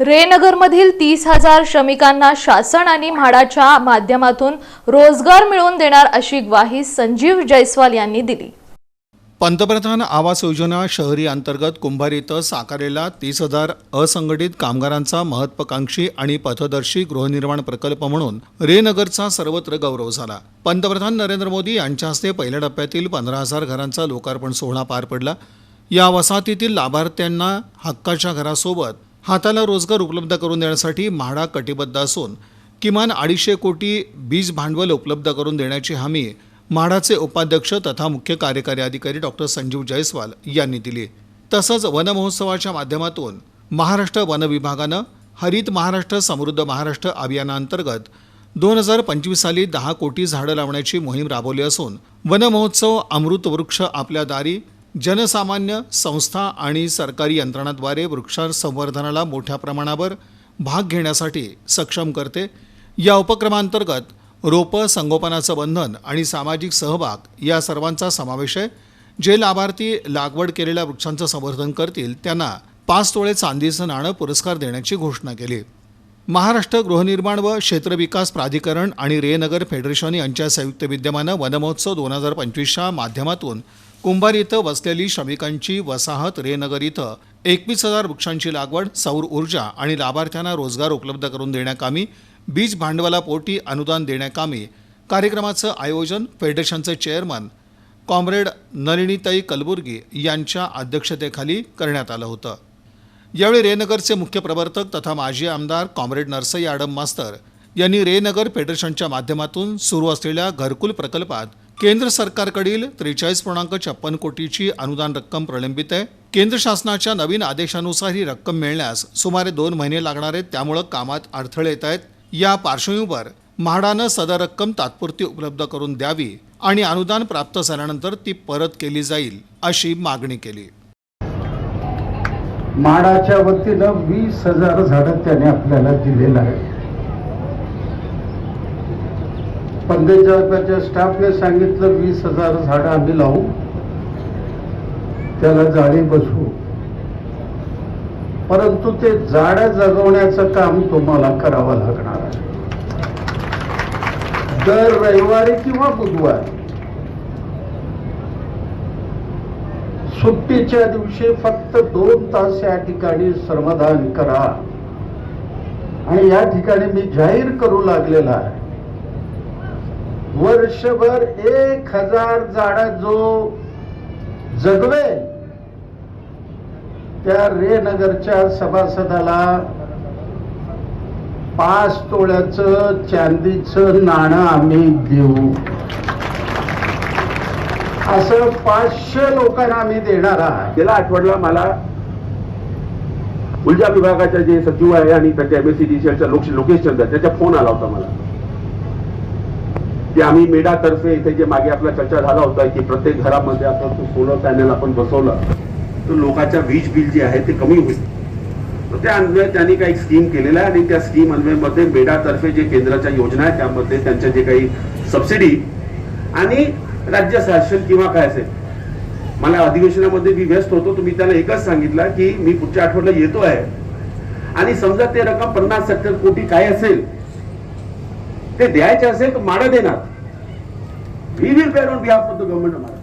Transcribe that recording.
रेनगरमधील तीस हजार श्रमिकांना शासन आणि म्हाडाच्या माध्यमातून रोजगार मिळवून देणार अशी ग्वाही संजीव जयस्वाल यांनी दिली. पंतप्रधान आवास योजना शहरी अंतर्गत कुंभार इथं साकारलेला तीस हजार असंघटित कामगारांचा महत्वाकांक्षी आणि पथदर्शी गृहनिर्माण प्रकल्प म्हणून रेनगरचा सर्वत्र गौरव झाला. पंतप्रधान नरेंद्र मोदी यांच्या हस्ते पहिल्या टप्प्यातील पंधरा हजार घरांचा लोकार्पण सोहळा पार पडला. या वसाहतीतील लाभार्थ्यांना हक्काच्या घरासोबत हाताला रोजगार उपलब्ध करून देण्यासाठी म्हाडा कटिबद्ध असून किमान अडीचशे कोटी बीज भांडवल उपलब्ध करून देण्याची हमी म्हाडाचे उपाध्यक्ष तथा मुख्य कार्यकारी अधिकारी डॉक्टर संजीव जयस्वाल यांनी दिली. तसंच वनमहोत्सवाच्या माध्यमातून महाराष्ट्र वन विभागानं हरित महाराष्ट्र समृद्ध महाराष्ट्र अभियानांतर्गत दोन हजार पंचवीस साली दहा कोटी झाडं लावण्याची मोहीम राबवली असून वनमहोत्सव अमृतवृक्ष अमृत वृक्ष आपल्या दारी जनसामान्य संस्था आणि सरकारी यंत्रणांद्वारे वृक्षार संवर्धनाला मोठ्या प्रमाणावर भाग घेण्यासाठी सक्षम करते. या उपक्रमांतर्गत रोपं संगोपनाचं बंधन आणि सामाजिक सहभाग या सर्वांचा समावेश आहे. जे लाभार्थी लागवड केलेल्या वृक्षांचं संवर्धन करतील त्यांना पाच तोळे चांदीचं नाणं पुरस्कार देण्याची घोषणा केली. महाराष्ट्र गृहनिर्माण व क्षेत्रविकास प्राधिकरण आणि रेनगर फेडरेशन यांच्या संयुक्त विद्यमानं वनमहोत्सव दोन हजार पंचवीसच्या माध्यमातून कुंभार इथं वसलेली श्रमिकांची वसाहत रेनगर इथं. एकवीस हजार वृक्षांची लागवड सौर ऊर्जा आणि लाभार्थ्यांना रोजगार उपलब्ध करून देण्याकामी बीज भांडवलापोटी अनुदान देण्याकामी कार्यक्रमाचं आयोजन फेडरेशनचे चेअरमन कॉम्रेड नलिनीताई कलबुर्गी यांच्या अध्यक्षतेखाली करण्यात आलं होतं. यावेळी रेनगरचे मुख्य प्रवर्तक तथा माजी आमदार कॉम्रेड नरसई आडम मास्तर यांनी रेनगर फेडरेशनच्या माध्यमातून सुरू असलेल्या घरकुल प्रकल्पात केंद्र सरकारकडील त्रेचाळीस पूर्णांक छप्पन कोटीची अनुदान रक्कम प्रलंबित आहे. केंद्र शासनाच्या नवीन आदेशानुसार ही रक्कम मिळण्यास सुमारे दोन महिने लागणार आहेत त्यामुळं कामात अडथळे येत आहेत. या पार्श्वभूमीवर म्हाडानं सदर रक्कम तात्पुरती उपलब्ध करून द्यावी आणि अनुदान प्राप्त झाल्यानंतर ती परत केली जाईल अशी मागणी केली. म्हाडाच्या वतीनं वीस हजार झाडं त्याने आपल्याला दिलेलं आहे. पंचायतच्या स्टाफने सांगितलं वीस हजार झाडं आम्ही लावू. त्याला जाळी बसवू. परंतु ते झाड जगवण्याचं काम तुम्हाला करावं लागणार आहे. दर रविवारी किंवा बुधवारी. सुट्टीच्या दिवशी फक्त दोन तास या ठिकाणी श्रमदान करा. आणि या ठिकाणी मी जाहीर करू लागलेला आहे. वर्षभर एक हजार झाड जो जगवेल त्या रेनगरच्या सभासदाला पाच तोळ्याचं चांदीचं नाणं आम्ही देऊ. असं पाचशे लोकांना आम्ही देणार आहात. गेला आठवडला मला ऊर्जा विभागाचे जे सचिव आहे आणि त्याच्या एमएससीडीसीएलचा लोक लोकेश चंद्र त्याचा फोन आला होता मला. की आम्ही मेडातर्फे इथे जे मागे आपला चर्चा झाला होता की प्रत्येक घरामध्ये आपण सोलर पॅनल आपण बसवलं तर लोकांच्या वीज बिल जे आहे ते कमी होईल. तर त्या अन्वये त्यांनी काही स्कीम केलेल्या आहे आणि त्या स्कीम अन्वयमध्ये मेडातर्फे जे केंद्राच्या योजना आहे त्यामध्ये त्यांच्या जे काही सबसिडी आणि राज्य शासन किंवा काय असेल. मला अधिवेशनामध्ये मी व्यस्त होतो तुम्ही त्याला एकच सांगितलं की मी पुढच्या आठवड्याला येतो आहे आणि समजा ते रक्कम पन्नास सत्तर कोटी काय असेल ते द्यायचे असेल तर माडा देणार. We will pay on behalf of the government